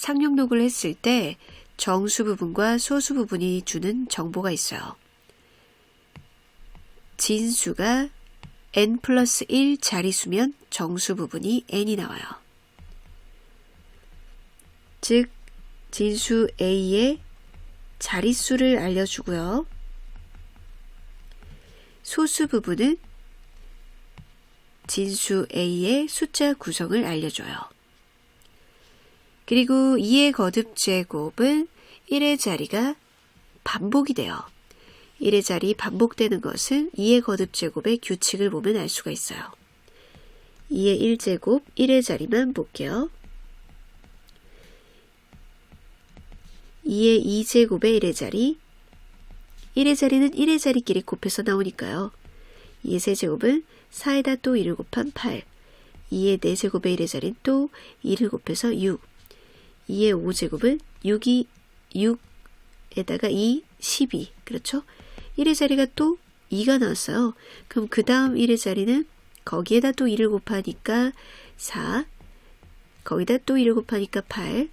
상용록을 했을 때 정수 부분과 소수 부분이 주는 정보가 있어요. 진수가 n 플러스 1 자리수면 정수 부분이 n이 나와요. 즉, 진수 a의 자릿수를 알려주고요. 소수 부분은 진수 a의 숫자 구성을 알려줘요. 그리고 2의 거듭 제곱은 1의 자리가 반복이 돼요. 1의 자리 반복되는 것은 2의 거듭 제곱의 규칙을 보면 알 수가 있어요. 2의 1제곱, 1의 자리만 볼게요. 2의 2제곱의 1의 자리 1의 자리는 1의 자리끼리 곱해서 나오니까요. 2의 세제곱은 4에다 또 1을 곱한 8 2의 4제곱의 1의 자리는 또 1을 곱해서 6 2의 5제곱은 6이 6에다가 2, 12 그렇죠? 1의 자리가 또 2가 나왔어요. 그럼 그 다음 1의 자리는 거기에다 또 2를 곱하니까 4 거기다 또 1을 곱하니까 8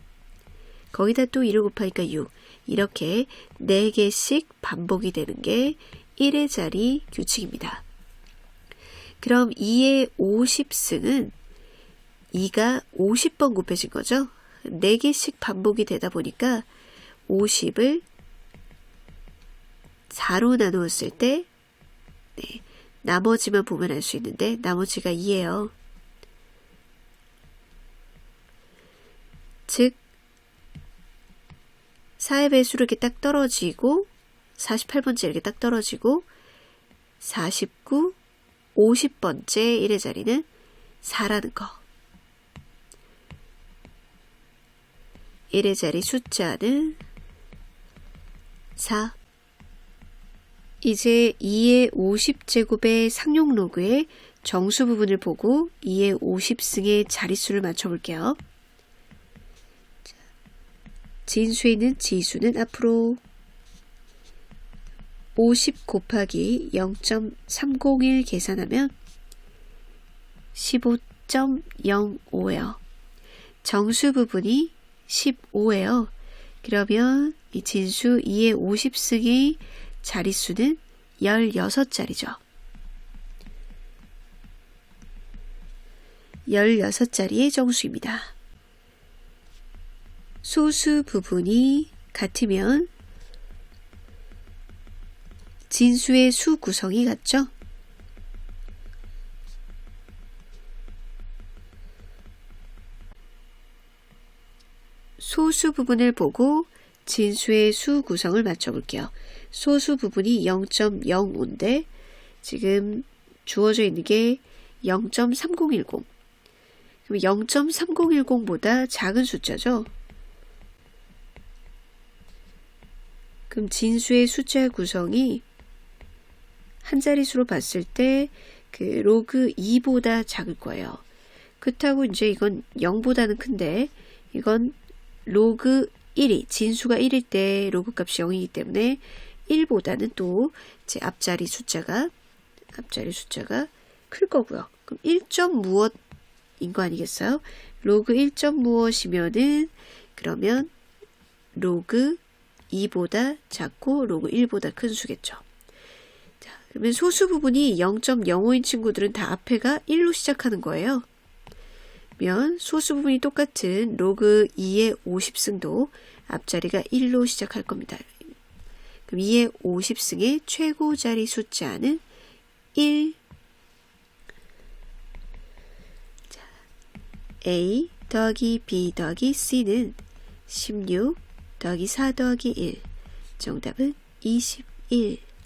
거기다 또 1을 곱하니까 6. 이렇게 4개씩 반복이 되는 게 1의 자리 규칙입니다. 그럼 2의 50승은 2가 50번 곱해진 거죠? 4개씩 반복이 되다 보니까 50을 4로 나누었을 때 네, 나머지만 보면 알 수 있는데 나머지가 2예요. 즉 4의 배수로 이렇게 딱 떨어지고 48번째 이렇게 딱 떨어지고 49, 50번째 1의 자리는 4라는 거. 1의 자리 숫자는 4. 이제 2의 50제곱의 상용 로그의 정수 부분을 보고 2의 50승의 자릿수를 맞춰볼게요. 진수에 있는 지수는 앞으로 50 곱하기 0.301 계산하면 15.05예요. 정수 부분이 15예요. 그러면 이 진수 2의 50승의 자릿수는 16자리죠. 16자리의 정수입니다. 소수 부분이 같으면 진수의 수 구성이 같죠? 소수 부분을 보고 진수의 수 구성을 맞춰볼게요. 소수 부분이 0.05인데 지금 주어져 있는 게 0.3010. 그럼 0.3010보다 작은 숫자죠. 그럼 진수의 숫자 구성이 한 자릿수로 봤을 때 그 로그 2보다 작을 거예요. 그렇다고 이제 이건 0보다는 큰데 이건 로그 1이 진수가 1일 때 로그 값이 0이기 때문에 1보다는 또 제 앞자리 숫자가 앞자리 숫자가 클 거고요. 그럼 1점 무엇인 거 아니겠어요? 로그 1점 무엇이면은 그러면 로그 2보다 작고 로그 1보다 큰 수겠죠. 자, 그러면 소수 부분이 0.05인 친구들은 다 앞에가 1로 시작하는 거예요. 면 소수 부분이 똑같은 로그 2의 50승도 앞자리가 1로 시작할 겁니다. 그럼 2의 50승의 최고 자리 숫자는 1. 자, A 더하기 B 더하기 C는 16 더하기 4 더하기 1. 정답은 21.